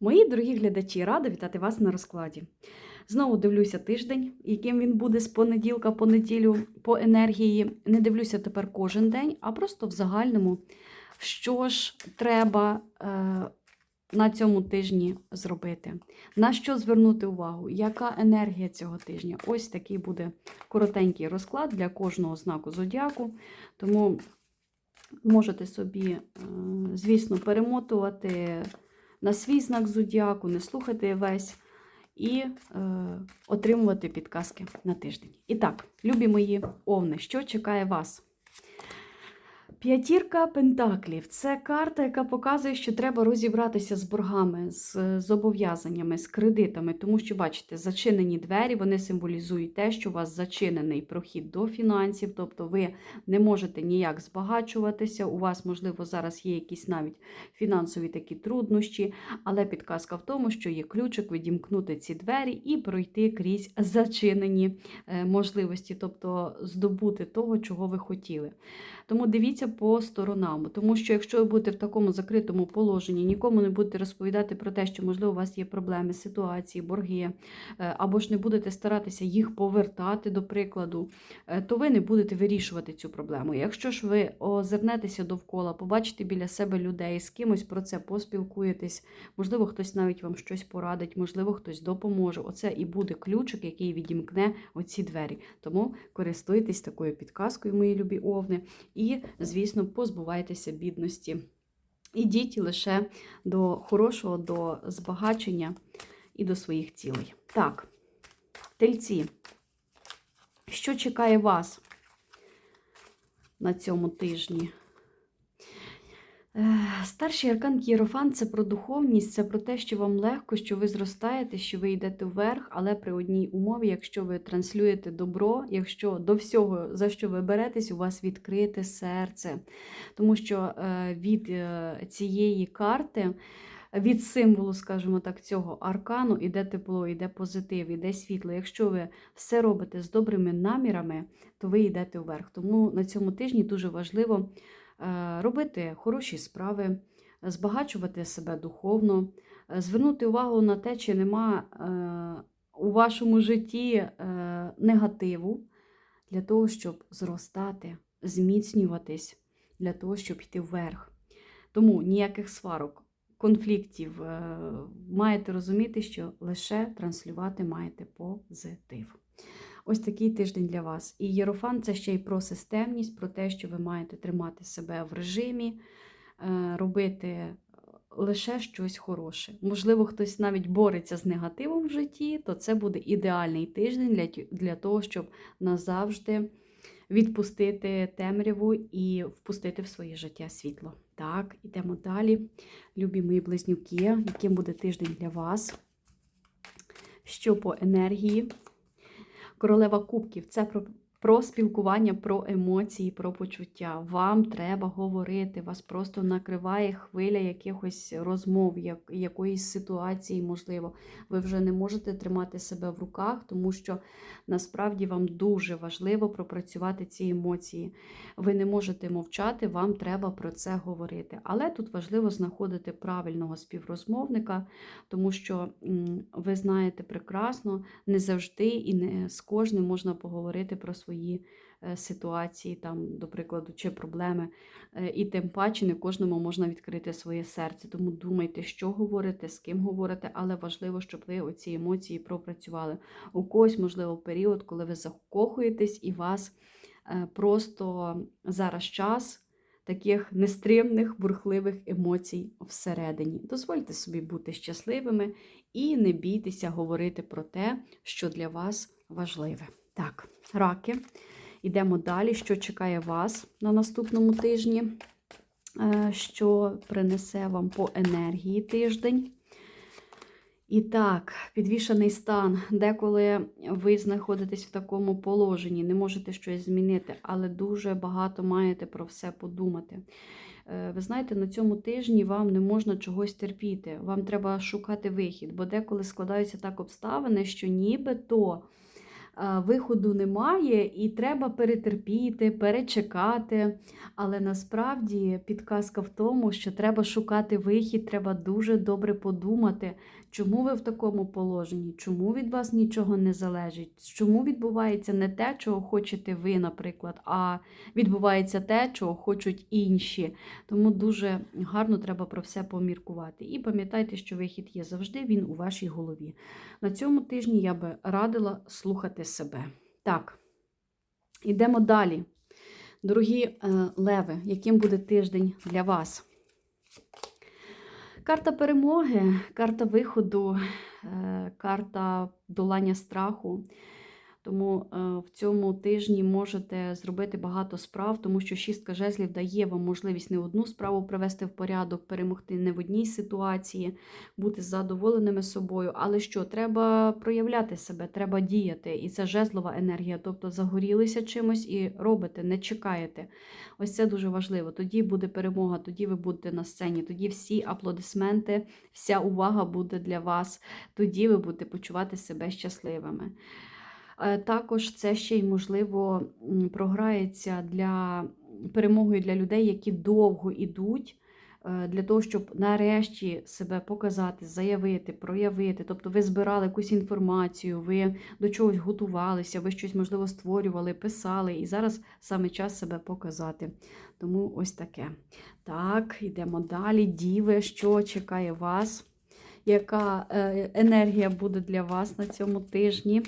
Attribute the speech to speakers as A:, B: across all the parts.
A: Мої дорогі глядачі, рада вітати вас на розкладі. Знову дивлюся тиждень, яким він буде з понеділка по неділю по енергії. Не дивлюся тепер кожен день, а просто в загальному, що ж треба е, на цьому тижні зробити. На що звернути увагу? Яка енергія цього тижня? Ось такий буде коротенький розклад для кожного знаку зодіаку. Тому можете собі, е, звісно, перемотувати на свій знак зодіаку, не слухати весь і е, отримувати підказки на тиждень. І так, любі мої овни, що чекає вас? П'ятірка пентаклів це карта, яка показує, що треба розібратися з боргами, з зобов'язаннями, з кредитами, тому що, бачите, зачинені двері вони символізують те, що у вас зачинений прохід до фінансів, тобто ви не можете ніяк збагачуватися. У вас, можливо, зараз є якісь навіть фінансові такі труднощі, але підказка в тому, що є ключик відімкнути ці двері і пройти крізь зачинені е, можливості, тобто здобути того, чого ви хотіли. Тому дивіться по сторонам, тому що якщо ви будете в такому закритому положенні, нікому не будете розповідати про те, що, можливо, у вас є проблеми, ситуації, борги, е, або ж не будете старатися їх повертати, до прикладу, е, то ви не будете вирішувати цю проблему. Якщо ж ви озирнетеся довкола, побачите біля себе людей, з кимось про це поспілкуєтесь, можливо, хтось навіть вам щось порадить, можливо, хтось допоможе. Оце і буде ключик, який відімкне оці двері. Тому користуйтесь такою підказкою, мої любі овни. І, звісно, позбувайтеся бідності. Ідіть лише до хорошого, до збагачення і до своїх цілей. Так, тельці, що чекає вас на цьому тижні? Старший аркан Єрофан це про духовність, це про те, що вам легко, що ви зростаєте, що ви йдете вверх, але при одній умові, якщо ви транслюєте добро, якщо до всього, за що ви беретесь, у вас відкрите серце. Тому що е, від е, цієї карти. Від символу, скажімо так, цього аркану іде тепло, іде позитив, іде світло. Якщо ви все робите з добрими намірами, то ви йдете вверх. Тому на цьому тижні дуже важливо робити хороші справи, збагачувати себе духовно, е, звернути увагу на те, чи нема е, у вашому житті негативу для того, щоб зростати, зміцнюватись, для того, щоб йти вверх. Тому ніяких сварок конфліктів, е, маєте розуміти, що лише транслювати маєте позитив. Ось такий тиждень для вас. І Єрофан це ще й про системність, про те, що ви маєте тримати себе в режимі, е, робити лише щось хороше. Можливо, хтось навіть бореться з негативом в житті, то це буде ідеальний тиждень для, для того, щоб назавжди відпустити темряву і впустити в своє життя світло. Так, ідемо далі. Любі мої близнюки, яким буде тиждень для вас? Що по енергії? Королева Кубків. Це про, спілкування, про емоції, про почуття. Вам треба говорити, вас просто накриває хвиля якихось розмов, як, якоїсь ситуації, можливо. Ви вже не можете тримати себе в руках, тому що насправді вам дуже важливо пропрацювати ці емоції. Ви не можете мовчати, вам треба про це говорити. Але тут важливо знаходити правильного співрозмовника, тому що ви знаєте прекрасно, не завжди і не з кожним можна поговорити про свої е, ситуації, там, до прикладу, чи проблеми. Е, І тим паче не кожному можна відкрити своє серце. Тому думайте, що говорите, з ким говорите, але важливо, щоб ви оці емоції пропрацювали. У когось, можливо, період, коли ви закохуєтесь і вас е, просто зараз час. Таких нестримних, бурхливих емоцій всередині. Дозвольте собі бути щасливими і не бійтеся говорити про те, що для вас важливе. Так, раки. Йдемо далі. Що чекає вас на наступному тижні? Е, Що принесе вам по енергії тиждень? І так, підвішений стан. Деколи ви знаходитесь в такому положенні, не можете щось змінити, але дуже багато маєте про все подумати. Е, Ви знаєте, на цьому тижні вам не можна чогось терпіти, вам треба шукати вихід, бо деколи складаються так обставини, що нібито виходу немає, і треба перетерпіти, перечекати. Але насправді підказка в тому, що треба шукати вихід, треба дуже добре подумати, чому ви в такому положенні, чому від вас нічого не залежить, чому відбувається не те, чого хочете ви, наприклад, а відбувається те, чого хочуть інші. Тому дуже гарно треба про все поміркувати. І пам'ятайте, що вихід є завжди, він у вашій голові. На цьому тижні я би радила слухати себе. Так, ідемо далі. Дорогі е, леви, яким буде тиждень для вас? Карта перемоги, карта виходу, е, карта долання страху. Тому е, в цьому тижні можете зробити багато справ, тому що шістка жезлів дає вам можливість не одну справу привести в порядок, перемогти не в одній ситуації, бути задоволеними собою. Але що, треба проявляти себе, треба діяти. І це жезлова енергія, тобто загорілися чимось і робите, не чекаєте. Ось це дуже важливо. Тоді буде перемога, тоді ви будете на сцені, тоді всі аплодисменти, вся увага буде для вас, тоді ви будете почувати себе щасливими. Е, Також це ще й можливо програється для перемогою для людей, які довго йдуть. е, Для того, щоб нарешті себе показати, заявити, проявити. Тобто ви збирали якусь інформацію, ви до чогось готувалися, ви щось, можливо, створювали, писали, і зараз саме час себе показати. Тому ось таке. Так, йдемо далі. Діви, що чекає вас? Яка е, енергія буде для вас на цьому тижні?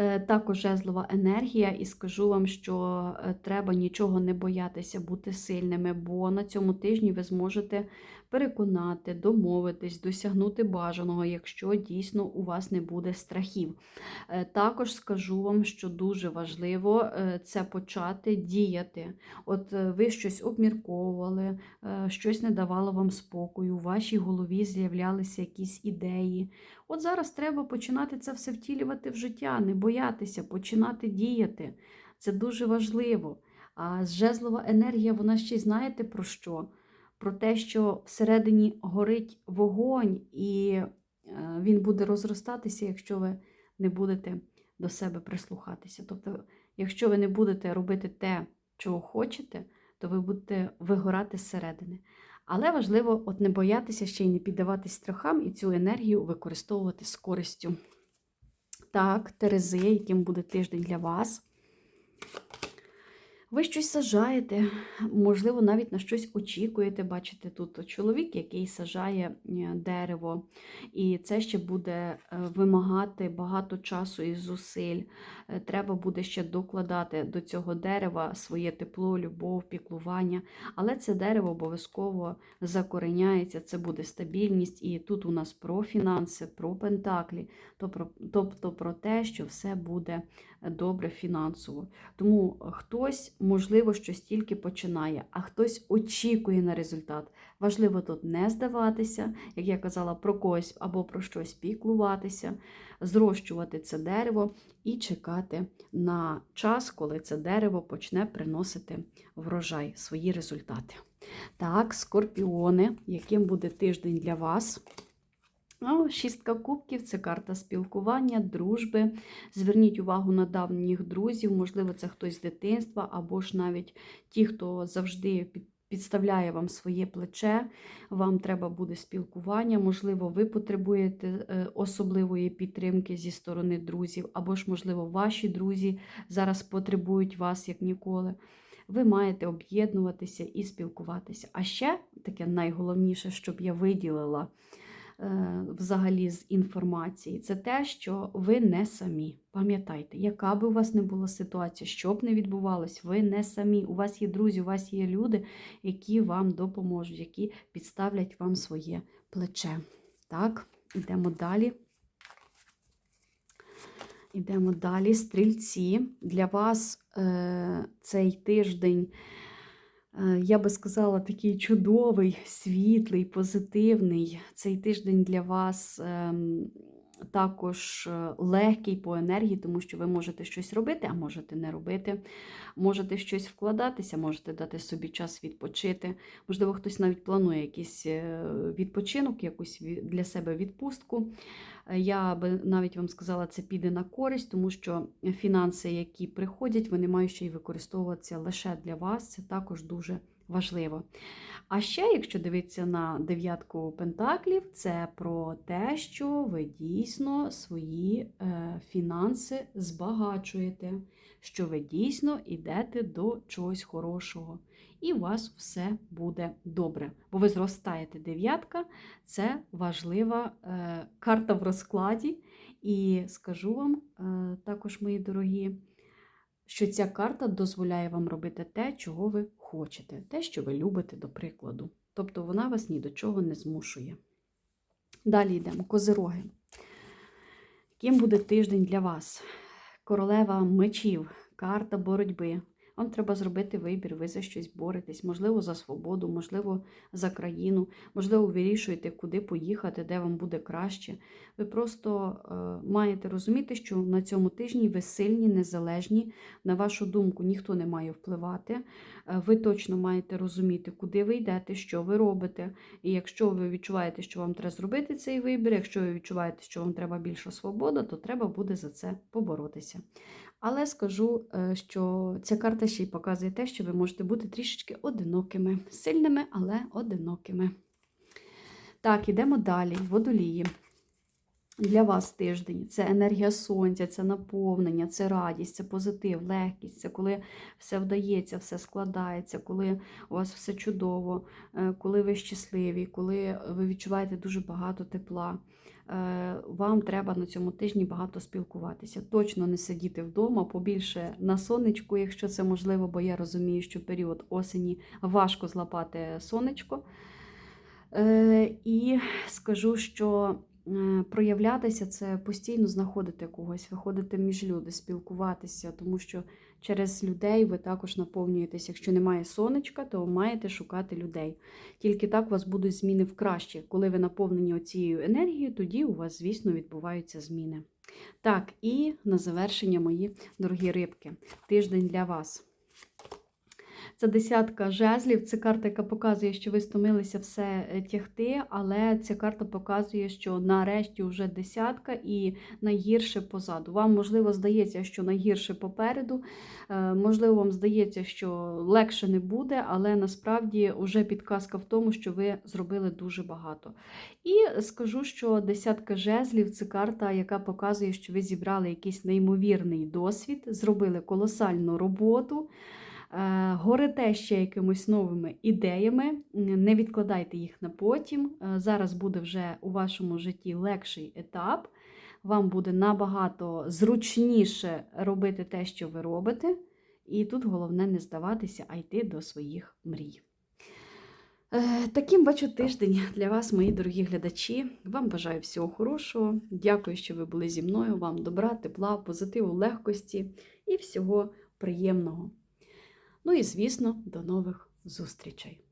A: Е, Також жезлова енергія, і скажу вам, що е, треба нічого не боятися бути сильними, бо на цьому тижні ви зможете переконати, домовитись, досягнути бажаного, якщо дійсно у вас не буде страхів. Е, Також скажу вам, що дуже важливо е, це почати діяти. От е, ви щось обмірковували, щось не давало вам спокою, у вашій голові з'являлися якісь ідеї. От зараз треба починати це все втілювати в життя, не боятися, починати діяти. Це дуже важливо. А жезлова енергія, вона ще й знаєте про що? Про те, що всередині горить вогонь, і е, він буде розростатися, якщо ви не будете до себе прислухатися. Тобто, якщо ви не будете робити те, чого хочете, то ви будете вигорати зсередини. Але важливо от не боятися ще й не піддаватись страхам і цю енергію використовувати з користю. Так, Терези, яким буде тиждень для вас. Ви щось сажаєте, можливо, навіть на щось очікуєте. Бачите, тут чоловік, який сажає е, дерево, і це ще буде е, вимагати багато часу і зусиль. Е, Треба буде ще докладати до цього дерева своє тепло, любов, піклування. Але це дерево обов'язково закореняється, це буде стабільність. І тут у нас про фінанси, про пентаклі, тобто про те, що все буде добре фінансово. Тому хтось, можливо, щось тільки починає, а хтось очікує на результат. Важливо тут не здаватися, як я казала, про когось або про щось піклуватися, зрощувати це дерево і чекати на час, коли це дерево почне приносити врожай, свої результати. Так, скорпіони, яким буде тиждень для вас? Ну, шістка кубків це карта спілкування, дружби. Зверніть увагу на давніх друзів, можливо, це хтось з дитинства, або ж навіть ті, хто завжди підставляє вам своє плече. Вам треба буде спілкування. Можливо, ви потребуєте е, особливої підтримки зі сторони друзів, або ж, можливо, ваші друзі зараз потребують вас як ніколи. Ви маєте об'єднуватися і спілкуватися. А ще таке найголовніше, щоб я виділила взагалі з інформації, це те, що ви не самі. Пам'ятайте, яка би у вас не була ситуація, що б не відбувалось, ви не самі. У вас є друзі, у вас є люди, які вам допоможуть, які підставлять вам своє плече. Так, йдемо далі. Ідемо далі. Стрільці. Для вас е, цей тиждень, е, я би сказала, такий чудовий, світлий, позитивний. Цей тиждень для вас ем, також е, легкий по енергії, тому що ви можете щось робити, а можете не робити. Можете щось вкладатися, можете дати собі час відпочити. Можливо, хтось навіть планує якийсь е, відпочинок, якусь для себе відпустку. Е, Я би навіть вам сказала, це піде на користь, тому що фінанси, які приходять, вони мають ще й використовуватися лише для вас. Це також дуже важливо. А ще, якщо дивитися на дев'ятку пентаклів, це про те, що ви дійсно свої е, фінанси збагачуєте, що ви дійсно йдете до чогось хорошого, і у вас все буде добре. Бо ви зростаєте дев'ятка, це важлива е, карта в розкладі. І скажу вам е, також, мої дорогі, що ця карта дозволяє вам робити те, чого ви хочете, те, що ви любите, до прикладу. Тобто вона вас ні до чого не змушує. Далі йдемо. Козироги. Ким буде тиждень для вас? Королева мечів, карта боротьби. Вам треба зробити вибір, ви за щось боретесь, можливо, за свободу, можливо, за країну, можливо, вирішуєте, куди поїхати, де вам буде краще. Ви просто е, маєте розуміти, що на цьому тижні ви сильні, незалежні. На вашу думку ніхто не має впливати. Е, Ви точно маєте розуміти, куди ви йдете, що ви робите. І якщо ви відчуваєте, що вам треба зробити цей вибір, якщо ви відчуваєте, що вам треба більша свобода, то треба буде за це поборотися. Але скажу, е, що ця карта ще й показує те, що ви можете бути трішечки одинокими, сильними, але одинокими. Так, ідемо далі. Водолії. Для вас тиждень це енергія сонця, це наповнення, це радість, це позитив, легкість, це коли все вдається, все складається, коли у вас все чудово, е, коли ви щасливі, коли ви відчуваєте дуже багато тепла. Е, Вам треба на цьому тижні багато спілкуватися. Точно не сидіти вдома, побільше на сонечку, якщо це можливо, бо я розумію, що період осені важко злапати сонечко. Е, І скажу, що е, проявлятися це постійно знаходити когось, виходити між люди, спілкуватися, тому що через людей ви також наповнюєтесь. Якщо немає сонечка, то маєте шукати людей. Тільки так у вас будуть зміни в краще. Коли ви наповнені цією енергією, тоді у вас, звісно, відбуваються зміни. Так, і на завершення, мої дорогі рибки, тиждень для вас. Це десятка жезлів. Це карта, яка показує, що ви стомилися все е, тягти, але ця карта показує, що нарешті вже десятка і найгірше позаду. Вам, можливо, здається, що найгірше попереду. Е, Можливо, вам здається, що легше не буде, але насправді вже підказка в тому, що ви зробили дуже багато. І скажу, що десятка жезлів це карта, яка показує, що ви зібрали якийсь неймовірний досвід, зробили колосальну роботу. Е, Горите ще якимось новими ідеями, не відкладайте їх на потім. Е, Зараз буде вже у вашому житті легший етап. Вам буде набагато зручніше робити те, що ви робите. І тут головне не здаватися, а йти до своїх мрій. Е, Таким бачу тиждень для вас, мої дорогі глядачі. Вам бажаю всього хорошого. Дякую, що ви були зі мною. Вам добра, тепла, позитиву, легкості і всього приємного. Ну і, звісно, до нових зустрічей!